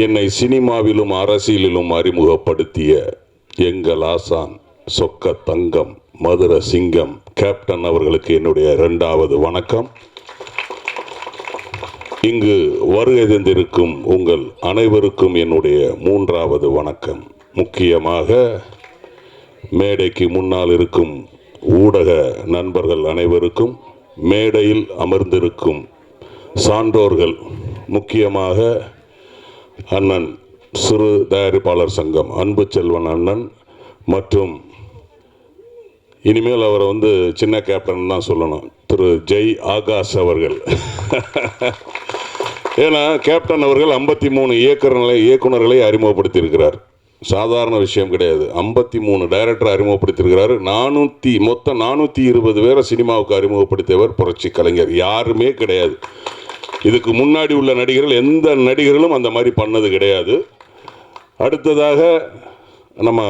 என்னை சினிமாவிலும் அரசியலிலும் அறிமுகப்படுத்திய எங்கள் ஆசான் சொக்க தங்கம் மதுர சிங்கம் கேப்டன் அவர்களுக்கு என்னுடைய இரண்டாவது வணக்கம். இங்கு வருகை தந்திருக்கும் உங்கள் அனைவருக்கும் என்னுடைய மூன்றாவது வணக்கம். முக்கியமாக மேடைக்கு முன்னால் இருக்கும் ஊடக நண்பர்கள் அனைவருக்கும் மேடையில் அமர்ந்திருக்கும் சான்றோர்கள் முக்கியமாக அண்ணன் சிறு தயாரிப்பாளர் சங்கம் அன்பு செல்வன் அண்ணன் மற்றும் இனிமேல் அவரை வந்து சின்ன கேப்டன் தான் சொல்லணும். திரு. ஜெய் ஆகாஷ் அவர்கள். ஏன்னா கேப்டன் அவர்கள் ஐம்பத்தி மூணு இயக்குநர்களை இயக்குனர்களை அறிமுகப்படுத்தியிருக்கிறார். சாதாரண விஷயம் கிடையாது. ஐம்பத்தி மூணு டைரக்டர் அறிமுகப்படுத்தியிருக்கிறாரு. நானூற்றி மொத்தம் நானூற்றி இருபது பேரை சினிமாவுக்கு அறிமுகப்படுத்தியவர் புரட்சி கலைஞர். யாருமே கிடையாது. இதுக்கு முன்னாடி உள்ள நடிகர்கள் எந்த நடிகர்களும் அந்த மாதிரி பண்ணது கிடையாது. அடுத்ததாக நம்ம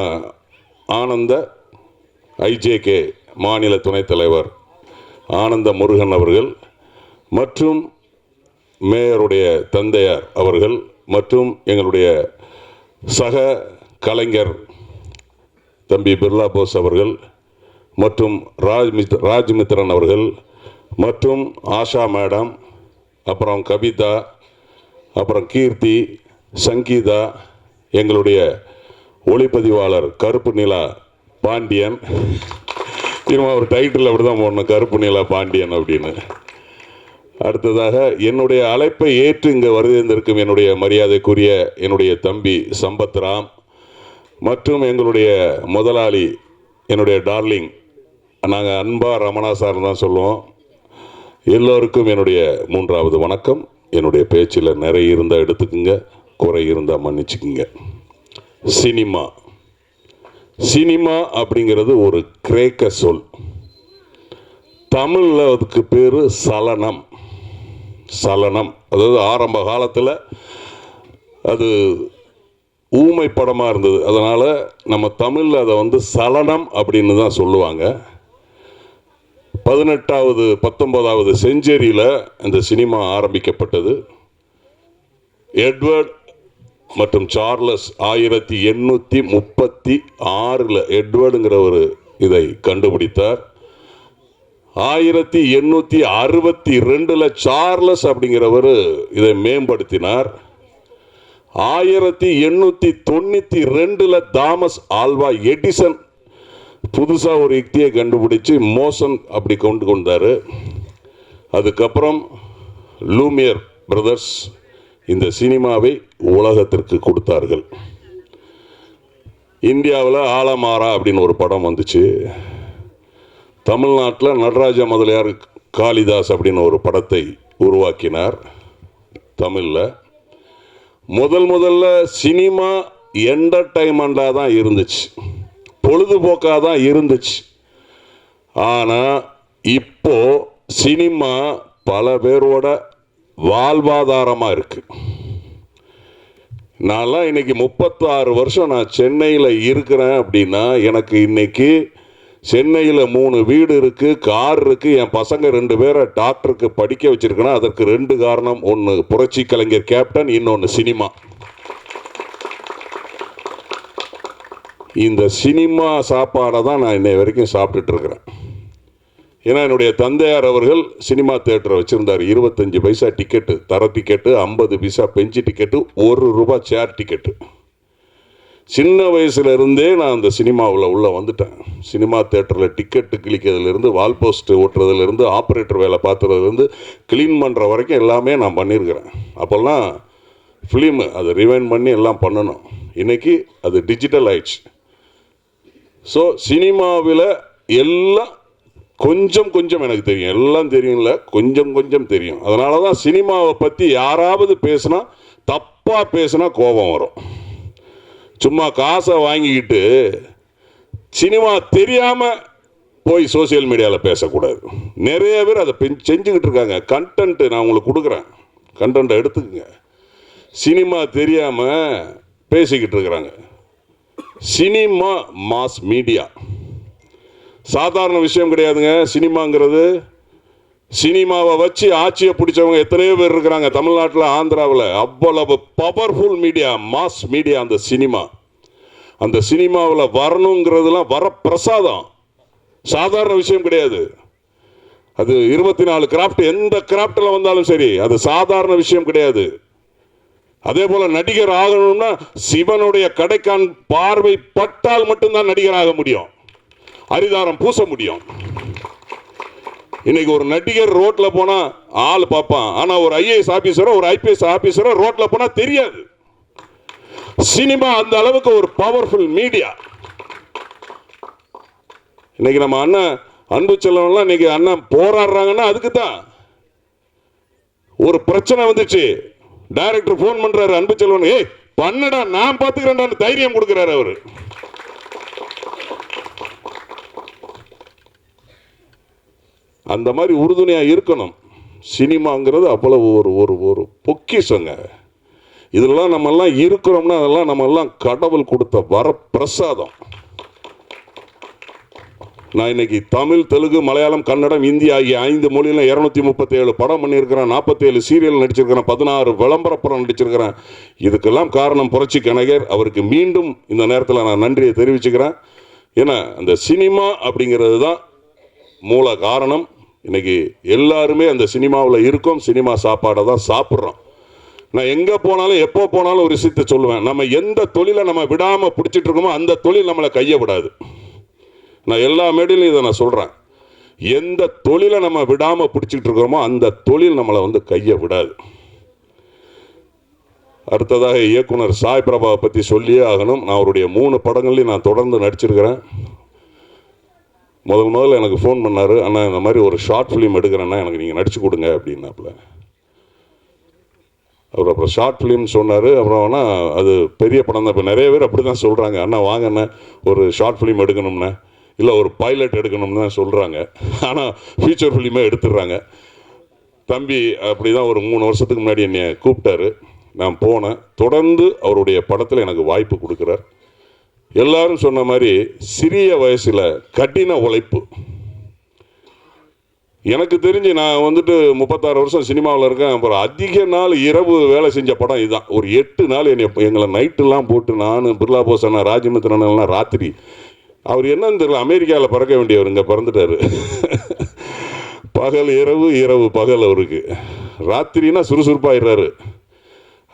ஆனந்த ஐஜேகே மாநில துணைத் தலைவர் ஆனந்த முருகன் அவர்கள் மற்றும் மேயருடைய தந்தையார் அவர்கள் மற்றும் எங்களுடைய சக கலைஞர் தம்பி பிர்லா போஸ் அவர்கள் மற்றும் ராஜ்மித் ராஜ்மித்ரன் அவர்கள் மற்றும் ஆஷா மேடம் அப்புறம் கவிதா அப்புறம் கீர்த்தி சங்கீதா எங்களுடைய ஒளிப்பதிவாளர் கருப்பு நிலா பாண்டியன். திரும்ப ஒரு டைட்டில் அப்படி தான் போடணும் கருப்பு நிலா பாண்டியன் அப்படின்னு. அடுத்ததாக என்னுடைய அழைப்பை ஏற்று இங்கே வருகின்றிருக்கும் என்னுடைய மரியாதைக்குரிய என்னுடைய தம்பி சம்பத்ராம் மற்றும் எங்களுடைய முதலாளி என்னுடைய டார்லிங் நாங்கள் அன்பா ரமணா சார் தான் சொல்லுவோம். எல்லோருக்கும் என்னுடைய மூன்றாவது வணக்கம். என்னுடைய பேச்சில் நிறைய இருந்தால் எடுத்துக்குங்க குறை இருந்தால் மன்னிச்சுக்குங்க. சினிமா. சினிமா அப்படிங்கிறது ஒரு கிரேக்க சொல். தமிழில் அதுக்கு பேர் சலனம். சலனம். அதாவது ஆரம்ப காலத்தில் அது ஊமை படமாக இருந்தது. அதனால் நம்ம தமிழில் அதை வந்து சலனம் அப்படின்னு தான் சொல்லுவாங்க. பதினெட்டாவது பத்தொன்பதாவது செஞ்சுரியில் இந்த சினிமா ஆரம்பிக்கப்பட்டது. எட்வர்ட் மற்றும் சார்லஸ் ஆயிரத்தி எண்ணூற்றி முப்பத்தி ஆறில் எட்வர்டுங்கிற ஒரு இதை கண்டுபிடித்தார். ஆயிரத்தி எண்ணூற்றி அறுபத்தி ரெண்டில் சார்லஸ் அப்படிங்கிறவர் இதை மேம்படுத்தினார். ஆயிரத்தி எண்ணூற்றி தொண்ணூற்றி ரெண்டில் தாமஸ் ஆல்வா எடிசன் புதுசாக ஒரு யுக்தியை கண்டுபிடிச்சு மோசன் அப்படி கொண்டு கொண்டார். அதுக்கப்புறம் லூமியர் பிரதர்ஸ் இந்த சினிமாவை உலகத்திற்கு கொடுத்தார்கள். இந்தியாவில் ஆலமாரா அப்படின்னு ஒரு படம் வந்துச்சு. தமிழ்நாட்டில் நடராஜ முதலியார் காளிதாஸ் அப்படின்னு ஒரு படத்தை உருவாக்கினார் தமிழில். முதல் முதல்ல சினிமா என்டர்டைன்மெண்ட்டாக தான் இருந்துச்சு. பொழுதுபோக்காக தான் இருந்துச்சு. ஆனால் இப்போ சினிமா பல பேரோட வாழ்வாதாரமாக இருக்குது நான்லாம் இன்னைக்கு முப்பத்தாறு வருஷம் நான் சென்னையில் இருக்கிறேன் அப்படின்னா எனக்கு இன்னைக்கு சென்னையில் மூணு வீடு இருக்குது கார் இருக்குது என் பசங்க ரெண்டு பேரை டாக்டருக்கு படிக்க வச்சுருக்கேன்னா அதற்கு ரெண்டு காரணம். ஒன்று புரட்சி கலைஞர் கேப்டன் இன்னொன்று சினிமா. இந்த சினிமா சாப்பாடை தான் நான் இன்னை வரைக்கும் சாப்பிட்டுட்ருக்குறேன். ஏன்னா என்னுடைய தந்தையார் அவர்கள் சினிமா தேட்டரை வச்சுருந்தார். இருபத்தஞ்சி பைசா டிக்கெட்டு தர டிக்கெட்டு ஐம்பது பைசா பெஞ்சு டிக்கெட்டு ஒரு ரூபா சேர் டிக்கெட்டு. சின்ன வயசுல இருந்தே நான் அந்த சினிமாவில் உள்ளே வந்துட்டேன். சினிமா தேட்டரில் டிக்கெட்டு கிழிக்கிறதுலேருந்து வால் போஸ்ட்டு ஓட்டுறதுலேருந்து ஆப்ரேட்டர் வேலை பார்த்துறதுலேருந்து க்ளீன் பண்ணுற வரைக்கும் எல்லாமே நான் பண்ணியிருக்கிறேன். அப்போல்லாம் ஃபிலிமு அதை ரிவைன் பண்ணி எல்லாம் பண்ணணும். இன்றைக்கி அது டிஜிட்டல் ஆயிடுச்சு. ஸோ சினிமாவில் எல்லாம் கொஞ்சம் கொஞ்சம் எனக்கு தெரியும். எல்லாம் தெரியும்ல கொஞ்சம் கொஞ்சம் தெரியும். அதனால தான் சினிமாவை பற்றி யாராவது பேசுனா தப்பாக பேசுனா கோபம் வரும். சும்மா காசை வாங்கிக்கிட்டு சினிமா தெரியாமல் போய் சோஷியல் மீடியாவில் பேசக்கூடாது. நிறைய பேர் அதை பெஞ் செஞ்சுக்கிட்டு இருக்காங்க. கண்டென்ட்டு நான் உங்களுக்கு கொடுக்குறேன். கண்டென்ட்டை எடுத்துக்கங்க. சினிமா தெரியாமல் பேசிக்கிட்டு இருக்கிறாங்க. Cinema mass media. சாதாரண விஷயம் கிடையாதுங்க. சினிமாங்கிறது சினிமாவை வச்சு ஆட்சியை பிடிச்சவங்க எத்தனையோ பேர் இருக்கிறாங்க. தமிழ்நாட்டில் ஆந்திராவில். அவ்வளவு பவர்ஃபுல் மீடியா மாஸ் மீடியா அந்த சினிமா. அந்த சினிமாவில் வரணுங்கிறதுலாம் வர பிரசாதம் சாதாரண விஷயம் கிடையாது. அது இருபத்தி நாலு கிராஃப்ட் எந்த கிராஃப்டில் வந்தாலும் சரி அது சாதாரண விஷயம் கிடையாது. அதே போல நடிகர் ஆகணும்னா சிவனுடைய கடைக்கான் பார்வை பட்டால் மட்டும்தான் நடிகர் ஆக முடியும். அரிதாரம் பூச முடியும். இன்னைக்கு ஒரு நடிகர் ரோட்ல போனா ஆள் பார்ப்பான். ஆனா ஒரு ஐஏஎஸ் ஆபீசரோ ஒரு ஐபிஎஸ் ஆபீசரோ ரோட்ல போனா தெரியாது. சினிமா அந்த அளவுக்கு ஒரு பவர்ஃபுல் மீடியா இன்னைக்கு நம்ம அண்ணன் அன்பு செல்லவன்லாம் இன்னைக்கு அண்ணன் போராடுறாங்கன்னா அதுக்கு தான் ஒரு பிரச்சனை வந்துச்சு. டைரக்டர் ஃபோன் பண்றாரு அன்பு செல்வன். ஏய் பண்ணடா நான் பாத்துக்கிறேன்டான்னு தைரியம் கொடுக்கிறாரு அவரு. அந்த மாதிரி உறுதுணையா இருக்கணும். சினிமாங்கிறது அவ்வளவு ஒரு ஒரு ஒரு பொக்கிஷங்க. இதெல்லாம் நம்மெல்லாம் இருக்கிறோம்னா அதெல்லாம் நம்மெல்லாம் கடவுள் கொடுத்த வர பிரசாதம் நான் இன்னைக்கு தமிழ் தெலுங்கு மலையாளம் கன்னடம் இந்தி ஆகிய ஐந்து மொழியில் இரநூத்தி முப்பத்தி ஏழு படம் பண்ணியிருக்கிறேன் நாற்பத்தேழு சீரியல் நடிச்சிருக்கிறேன் பதினாறு விளம்பர படம் நடிச்சிருக்கிறேன். இதுக்கெல்லாம் காரணம் புரட்சி கனகர். அவருக்கு மீண்டும் இந்த நேரத்தில் நான் நன்றியை தெரிவிச்சுக்கிறேன். ஏன்னா அந்த சினிமா அப்படிங்கிறது தான் மூல காரணம். இன்றைக்கி எல்லாருமே அந்த சினிமாவில் இருக்கோம். சினிமா சாப்பாடை தான் சாப்பிட்றோம். நான் எங்கே போனாலும் எப்போ போனாலும் ஒரு விஷயத்தை சொல்லுவேன். நம்ம எந்த தொழிலை நம்ம விடாமல் பிடிச்சிட்டு இருக்கோமோ அந்த தொழில் நம்மளை கையை விடாது. நான் எல்லா மேடையிலையும் இதை நான் சொல்கிறேன் எந்த தொழிலை நம்ம விடாமல் பிடிச்சிட்டு இருக்கிறோமோ அந்த தொழில் நம்மளை வந்து கையை விடாது. அடுத்ததாக இயக்குனர் சாய் பிரபாவை பற்றி சொல்லியே ஆகணும். நான் அவருடைய மூணு படங்கள்லையும் நான் தொடர்ந்து நடிச்சிருக்கிறேன். முதல் முதல்ல எனக்கு ஃபோன் பண்ணார் அண்ணா இந்த மாதிரி ஒரு ஷார்ட் ஃபிலிம் எடுக்கிறேன்னா எனக்கு நீங்கள் நடிச்சு கொடுங்க அப்படின்னாப்புல. அவர் அப்புறம் ஷார்ட் ஃபிலிம்னு சொன்னார். அப்புறம் ஆனால் அது பெரிய படம் தான். இப்போ நிறைய பேர் அப்படி தான் சொல்கிறாங்க அண்ணா வாங்கண்ணே ஒரு ஷார்ட் ஃபிலிம் எடுக்கணும்னா. இல்லை ஒரு பைலட் எடுக்கணும்னு தான் சொல்கிறாங்க ஆனால் ஃபியூச்சர் ஃபிலிமே எடுத்துடுறாங்க. தம்பி அப்படி தான் ஒரு மூணு வருஷத்துக்கு முன்னாடி என்னை கூப்பிட்டாரு. நான் போனேன். தொடர்ந்து அவருடைய படத்தில் எனக்கு வாய்ப்பு கொடுக்குறார். எல்லாரும் சொன்ன மாதிரி சிறிய வயசில் கடின உழைப்பு. எனக்கு தெரிஞ்சு நான் வந்துட்டு முப்பத்தாறு வருஷம் சினிமாவில் இருக்கேன். அப்புறம் அதிக நாள் இரவு வேலை செஞ்ச படம் இதுதான். ஒரு எட்டு நாள் என்னை எங்களை நைட்டுலாம் போட்டு நான் பிர்லா போசன அண்ணா எல்லாம் ராத்திரி அவர் என்னன்னு தெரியல அமெரிக்காவில் பறக்க வேண்டியவர் இங்கே பிறந்துட்டாரு. பகல் இரவு இரவு பகல் அவருக்கு. ராத்திரினா சுறுசுறுப்பாகிடுறாரு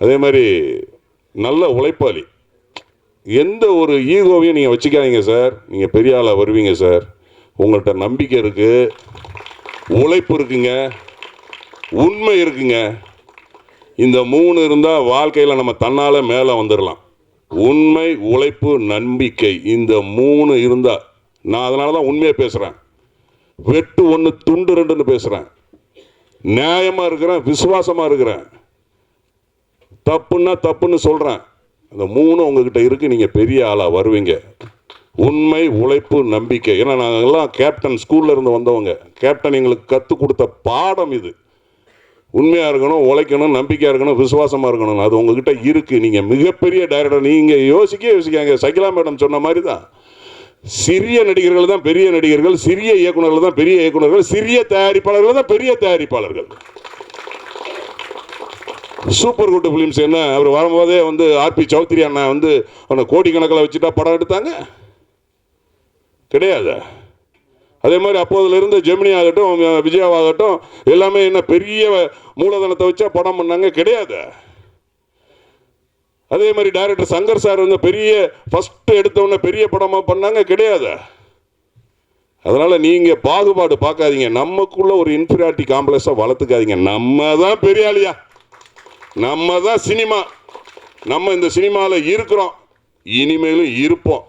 அதே மாதிரி நல்ல உழைப்பாளி. எந்த ஒரு ஈகோவையும் நீங்கள் வச்சுக்காதீங்க சார். நீங்கள் பெரிய ஆளாக வருவீங்க சார். உங்கள்கிட்ட நம்பிக்கை இருக்குது உழைப்பு இருக்குங்க. உண்மை இருக்குங்க. இந்த மூணு இருந்தால் வாழ்க்கையில் நம்ம தன்னால் மேலே வந்துடலாம் உண்மை உழைப்பு நம்பிக்கை இந்த மூணு இருந்தால் நான் அதனால தான் உண்மையாக பேசுகிறேன் வெட்டு ஒன்று துண்டு ரெண்டுன்னு பேசுகிறேன் நியாயமாக இருக்கிறேன் விசுவாசமாக இருக்கிறேன். தப்புன்னா தப்புன்னு சொல்கிறேன் அந்த மூணு உங்ககிட்ட இருக்குது நீங்கள் பெரிய ஆளாக வருவீங்க. உண்மை உழைப்பு நம்பிக்கை. ஏன்னா நாங்கள்லாம் கேப்டன் ஸ்கூல்ல இருந்து வந்தவங்க. கேப்டன் எங்களுக்கு கற்றுக் கொடுத்த பாடம் இது. உண்மையாக இருக்கணும் உழைக்கணும் நம்பிக்கையாக இருக்கணும் விசுவாசமாக இருக்கணும். அது உங்ககிட்ட இருக்குது நீங்கள் மிகப்பெரிய டைரக்டர் நீங்கள் யோசிக்க யோசிக்காங்க சகிலா மேடம் சொன்ன மாதிரி தான் சிறிய நடிகர்கள் தான் பெரிய நடிகர்கள் சிறிய இயக்குநர்கள் தான் பெரிய இயக்குனர்கள் சிறிய தயாரிப்பாளர்கள் தான் பெரிய தயாரிப்பாளர்கள். சூப்பர் குட்டு ஃபிலிம்ஸ் என்ன? அவர் வரும்போதே வந்து ஆர்பி சௌத்ரி அண்ணா வந்து அவனை கோடிக்கணக்கில் வச்சுட்டா படம் எடுத்தாங்க? கிடையாது? அதே மாதிரி அப்போதுல இருந்து ஜெமினி ஆகட்டும் விஜயாவாகட்டும் எல்லாமே என்ன பெரிய மூலதனத்தை வச்சா படம் பண்ணாங்க? கிடையாது. அதே மாதிரி டைரக்டர் சங்கர் சார் வந்து பெரிய ஃபஸ்ட்டு எடுத்தவொடனே பெரிய படமாக பண்ணாங்க? கிடையாது. அதனால் நீங்கள் பாகுபாடு பார்க்காதீங்க. நமக்குள்ள ஒரு இன்ஃபீரியாரிட்டி காம்ப்ளெக்ஸாக வளர்த்துக்காதீங்க. நம்ம தான் பெரியாளியா. நம்ம தான் சினிமா. நம்ம இந்த சினிமாவில் இருக்கிறோம். இனிமேலும் இருப்போம்.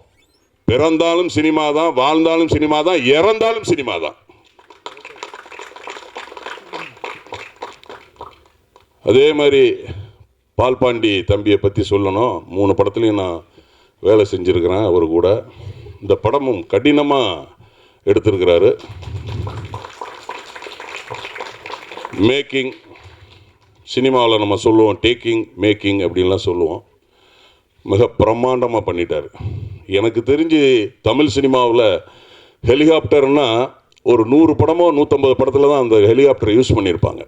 பிறந்தாலும் சினிமா தான் வாழ்ந்தாலும் சினிமா தான் இறந்தாலும் சினிமா தான். அதே மாதிரி பால்பாண்டி தம்பியை பற்றி சொல்லணும். மூணு படத்துலையும் நான் வேலை செஞ்சுருக்கிறேன் அவர் கூட. இந்த படமும் கடினமாக எடுத்திருக்கிறாரு. மேக்கிங் சினிமாவில் நம்ம சொல்லுவோம் டேக்கிங் மேக்கிங் அப்படின்லாம் சொல்லுவோம். மிக பிரம்மாண்டமாக பண்ணிட்டார். எனக்கு தெரிஞ்சு தமிழ் சினிமாவில் ஹெலிகாப்டர்னா ஒரு நூறு படமோ நூற்றம்பது படத்தில் தான் அந்த ஹெலிகாப்டர் யூஸ் பண்ணியிருப்பாங்க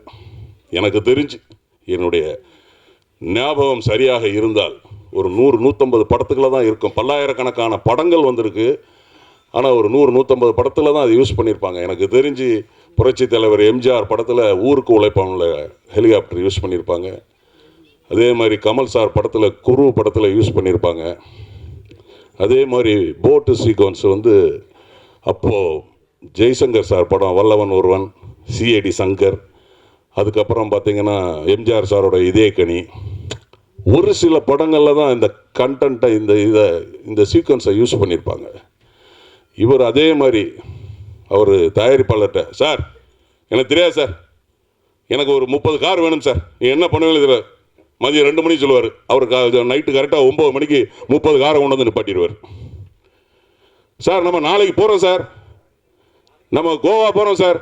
எனக்கு தெரிஞ்சு என்னுடைய ஞாபகம் சரியாக இருந்தால் ஒரு நூறு நூற்றம்பது படத்துக்குள்ள தான் இருக்கும். பல்லாயிரக்கணக்கான படங்கள் வந்திருக்கு. ஆனால் ஒரு நூறு நூற்றம்பது படத்தில் தான் அது யூஸ் பண்ணியிருப்பாங்க எனக்கு தெரிஞ்சு புரட்சி தலைவர் எம்ஜிஆர் படத்தில் ஊருக்கு உழைப்பானில் ஹெலிகாப்டர் யூஸ் பண்ணியிருப்பாங்க அதே மாதிரி கமல் சார் படத்தில் குரு படத்தில் யூஸ் பண்ணியிருப்பாங்க அதே மாதிரி போட்டு சீக்வன்ஸ் வந்து அப்போது ஜெய்சங்கர் சார் படம் வல்லவன் ஒருவன் சிஐடி சங்கர் அதுக்கப்புறம் பார்த்தீங்கன்னா எம்ஜிஆர் சாரோட இதே கனி. ஒரு சில படங்களில் தான் இந்த கண்டென்ட்டை இந்த இதை இந்த சீக்வன்ஸை யூஸ் பண்ணியிருப்பாங்க இவர் அதே மாதிரி அவர் தயாரிப்பாளர்கிட்ட சார் எனக்கு தெரியாது சார். எனக்கு ஒரு முப்பது கார் வேணும் சார். நீ என்ன பண்ணுவீங்க இதில் மதியம் ரெண்டு மணிக்கு சொல்லுவார். அவர் நைட்டு கரெக்டாக ஒம்பது மணிக்கு முப்பது காரை கொண்டு வந்து நிப்பாட்டிடுவார். சார் நம்ம நாளைக்கு போகிறோம் சார். நம்ம கோவா போகிறோம் சார்.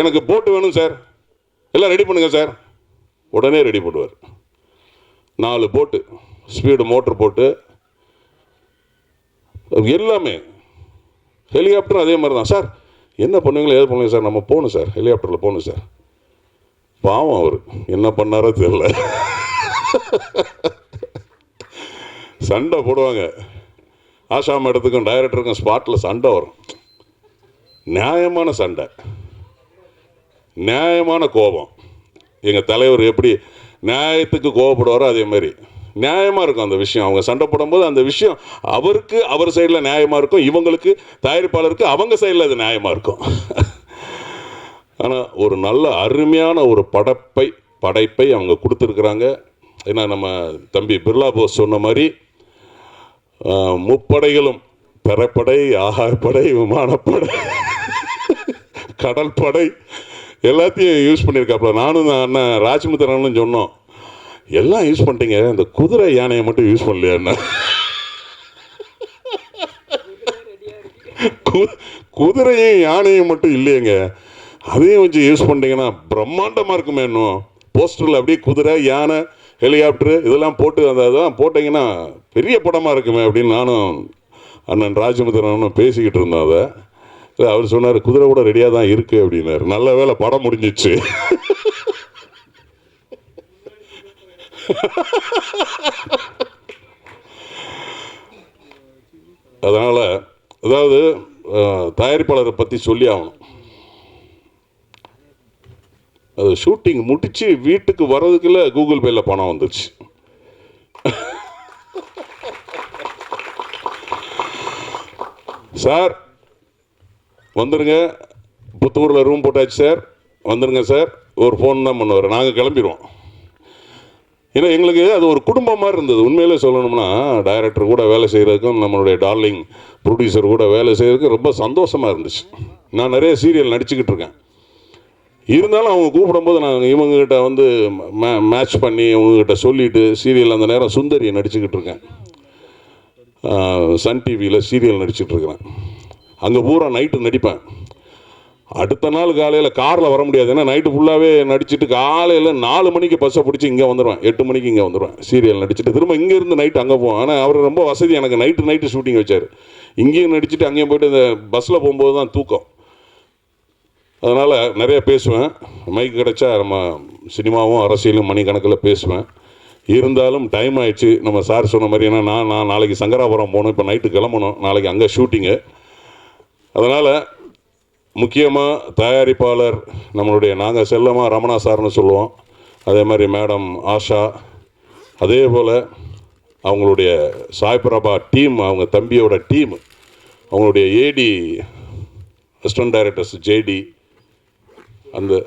எனக்கு போட்டு வேணும் சார். எல்லாம் ரெடி பண்ணுங்க சார். உடனே ரெடி பண்ணுவார். நாலு போட்டு ஸ்பீடு மோட்டர் போட்டு எல்லாமே ஹெலிகாப்டரும் அதே மாதிரி தான் சார் என்ன பண்ணுவீங்களோ ஏது பண்ணுவீங்க சார் நம்ம போகணும் சார். ஹெலிகாப்டரில் போகணும் சார். பாவம் அவர். என்ன பண்ணாரோ தெரியல. சண்டை போடுவாங்க. ஆஷா மேடத்துக்கும் டைரக்டருக்கும் ஸ்பாட்டில் சண்டை வரும். நியாயமான சண்டை. நியாயமான கோபம். எங்கள் தலைவர் எப்படி நியாயத்துக்கு கோவப்படுவாரோ அதே மாதிரி. நியாயமாக இருக்கும் அந்த விஷயம். அவங்க சண்டை போடும்போது அந்த விஷயம் அவருக்கு அவர் சைடில் நியாயமாக இருக்கும். இவங்களுக்கு தயாரிப்பாளருக்கு அவங்க சைடில் அது நியாயமாக இருக்கும். ஆனால் ஒரு நல்ல அருமையான ஒரு படைப்பை படைப்பை அவங்க கொடுத்துருக்குறாங்க. ஏன்னா நம்ம தம்பி பிர்லா போஸ் சொன்ன மாதிரி முப்படைகளும் பெறப்படை ஆகாயப்படை விமானப்படை கடற்படை எல்லாத்தையும் யூஸ் பண்ணியிருக்காப்புல. நானும் அண்ணன் ராஜமுத்திரனும் சொன்னோம் எல்லாம் யூஸ் பண்ணிட்டீங்க இந்த குதிரை யானையை மட்டும் யூஸ் பண்ணலையா கு- குதிரையும் யானையும் மட்டும் இல்லையங்க. அதையும் கொஞ்சம் யூஸ் பண்ணிட்டீங்கன்னா பிரம்மாண்டமாக இருக்குமே இன்னும். போஸ்டரில் அப்படியே குதிரை யானை ஹெலிகாப்டரு இதெல்லாம் போட்டு அந்த இதெல்லாம் போட்டிங்கன்னா பெரிய படமாக இருக்குமே அப்படின்னு நானும் அண்ணன் ராஜமுத்திரனும் பேசிக்கிட்டு இருந்தோம் அதை. இல்லை அவர் சொன்னார் குதிரை கூட ரெடியாக தான் இருக்குது அப்படின்னாரு. நல்ல வேளை படம் முடிஞ்சிச்சு. அதனால் அதாவது தயாரிப்பாளரை பற்றி சொல்லி ஆகணும். ஷூட்டிங் முடித்து வீட்டுக்கு வர்றதுக்குள்ளே கூகுள் பேயில் பணம் வந்துடுச்சு சார் வந்துடுங்க புத்தூரில் ரூம் போட்டாச்சு சார் வந்துடுங்க சார் ஒரு ஃபோன் தான் பண்ணுவார். நாங்கள் கிளம்பிடுவோம் ஏன்னா எங்களுக்கு அது ஒரு குடும்பம் மாதிரி இருந்தது. உண்மையிலே சொல்லணும்னா டைரக்டர் கூட வேலை செய்கிறதுக்கும் நம்மளுடைய டார்லிங் ப்ரொடியூசர் கூட வேலை செய்கிறதுக்கும் ரொம்ப சந்தோஷமாக இருந்துச்சு. நான் நிறைய சீரியல் நடிச்சுக்கிட்டு இருக்கேன். இருந்தாலும் அவங்க கூப்பிடும்போது நான் இவங்ககிட்ட வந்து மே மேட்ச் பண்ணி இவங்ககிட்ட சொல்லிவிட்டு சீரியல் அந்த நேரம் சுந்தரியை நடிச்சுக்கிட்டு இருக்கேன். சன் டிவியில் சீரியல் நடிச்சுட்டு இருக்கிறேன். அங்கே பூரா நைட்டு நடிப்பேன். அடுத்த நாள் காலையில் காரில் வர முடியாது. ஏன்னா நைட்டு ஃபுல்லாகவே நடிச்சுட்டு காலையில் நாலு மணிக்கு பஸ்ஸை பிடிச்சி இங்கே வந்துடுவேன் எட்டு மணிக்கு இங்கே வந்துடுவேன் சீரியல் நடிச்சுட்டு திரும்ப இங்கேருந்து நைட்டு அங்கே போவோம் ஆனால் அவர் ரொம்ப வசதி. எனக்கு நைட்டு நைட்டு ஷூட்டிங் வச்சார். இங்கேயும் நடிச்சுட்டு அங்கேயும் போயிட்டு இந்த பஸ்ஸில் போகும்போது தான் தூக்கம். அதனால் நிறைய பேசுவேன். மைக் கிடைச்சா நம்ம சினிமாவும் அரசியலும் மணிக்கணக்கில் பேசுவேன். இருந்தாலும் டைம் ஆயிடுச்சு. நம்ம சார் சொன்ன மாதிரி ஏன்னா நான் நான் நாளைக்கு சங்கராபுரம் போகணும். இப்போ நைட்டு கிளம்பணும். நாளைக்கு அங்கே ஷூட்டிங்கு அதனால் முக்கியமாக தயாரிப்பாளர் நம்மளுடைய நாங்கள் செல்லமாக ரமணா சார்னு சொல்லுவோம். அதே மாதிரி மேடம் ஆஷா. அதே போல் அவங்களுடைய சாய் பிரபா டீம் அவங்க தம்பியோட டீம் அவங்களுடைய ஏடி அசிஸ்டன்ட் டைரக்டர்ஸ் ஜேடி அந்த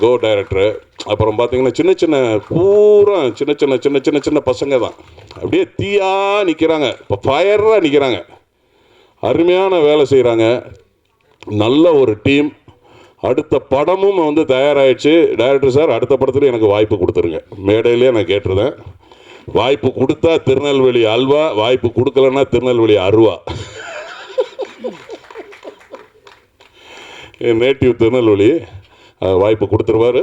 கோ டைரக்டரு அப்புறம் பார்த்தீங்கன்னா சின்ன சின்ன பூரா சின்ன சின்ன சின்ன சின்ன சின்ன பசங்க தான் அப்படியே தீயா நிற்கிறாங்க இப்போ ஃபயராக நிற்கிறாங்க அருமையான வேலை செய்கிறாங்க நல்ல ஒரு டீம் அடுத்த படமும் வந்து தயாராகிடுச்சு டைரக்டர் சார் அடுத்த படத்துல எனக்கு வாய்ப்பு கொடுத்துருங்க. மேடையிலே நான் கேட்டிருந்தேன். வாய்ப்பு கொடுத்தா திருநெல்வேலி அல்வா வாய்ப்பு கொடுக்கலன்னா திருநெல்வேலி அருவா. என் நேட்டிவ் திருநெல்வேலி. வாய்ப்பு கொடுத்துருவாரு.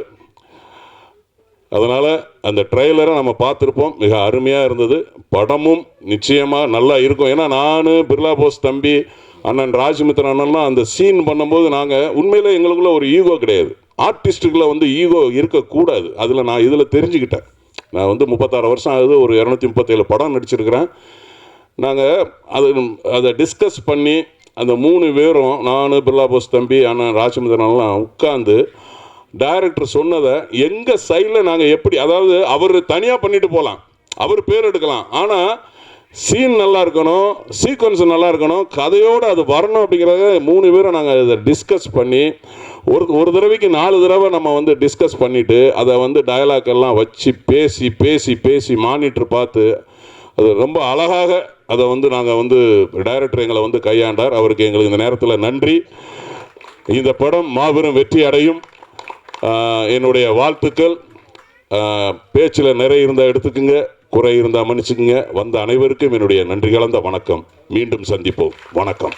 அதனால் அந்த ட்ரெய்லரை நம்ம பார்த்துருப்போம். மிக அருமையாக இருந்தது. படமும் நிச்சயமாக நல்லா இருக்கும். ஏன்னா நான் பிர்லா போஸ் தம்பி அண்ணன் ராஜமித்ரன் அண்ணன்லாம் அந்த சீன் பண்ணும்போது நாங்கள் உண்மையில் எங்களுக்குள்ள ஒரு ஈகோ கிடையாது. ஆர்டிஸ்ட்டுக்குள்ள வந்து ஈகோ இருக்கக்கூடாது. அதில் நான் இதில் தெரிஞ்சுக்கிட்டேன். நான் வந்து முப்பத்தாறு வருஷம் ஆகுது. ஒரு இரநூத்தி முப்பத்தேழு படம் நடிச்சிருக்கிறேன். நாங்கள் அது அதை டிஸ்கஸ் பண்ணி அந்த மூணு பேரும் நான் பிர்லாபோஸ் தம்பி அண்ணன் ராஜமுதனெல்லாம் உட்காந்து டைரக்டர் சொன்னதை எங்கள் சைடில் நாங்கள் எப்படி அதாவது அவர் தனியாக பண்ணிட்டு போகலாம் அவர் பேர் எடுக்கலாம். ஆனால் சீன் நல்லா இருக்கணும் சீக்வன்ஸ் நல்லா இருக்கணும் கதையோடு அது வரணும் அப்படிங்கிறத மூணு பேரும் நாங்கள் இதை டிஸ்கஸ் பண்ணி ஒரு ஒரு தடவைக்கு நாலு தடவை நம்ம வந்து டிஸ்கஸ் பண்ணிவிட்டு அதை வந்து டயலாக் எல்லாம் வச்சு பேசி பேசி பேசி மானிட்டர் பார்த்து அது ரொம்ப அழகாக அதை வந்து நாங்கள் வந்து டைரக்டர் எங்களை வந்து கையாண்டார். அவருக்கு எங்களுக்கு இந்த நேரத்தில் நன்றி. இந்த படம் மாபெரும் வெற்றி அடையும். என்னுடைய வாழ்த்துக்கள். பேச்சில் நிறைய இருந்தால் எடுத்துக்குங்க குறை இருந்தால் மன்னிச்சுக்குங்க. வந்த அனைவருக்கும் என்னுடைய நன்றி கலந்த வணக்கம். மீண்டும் சந்திப்போம். வணக்கம்.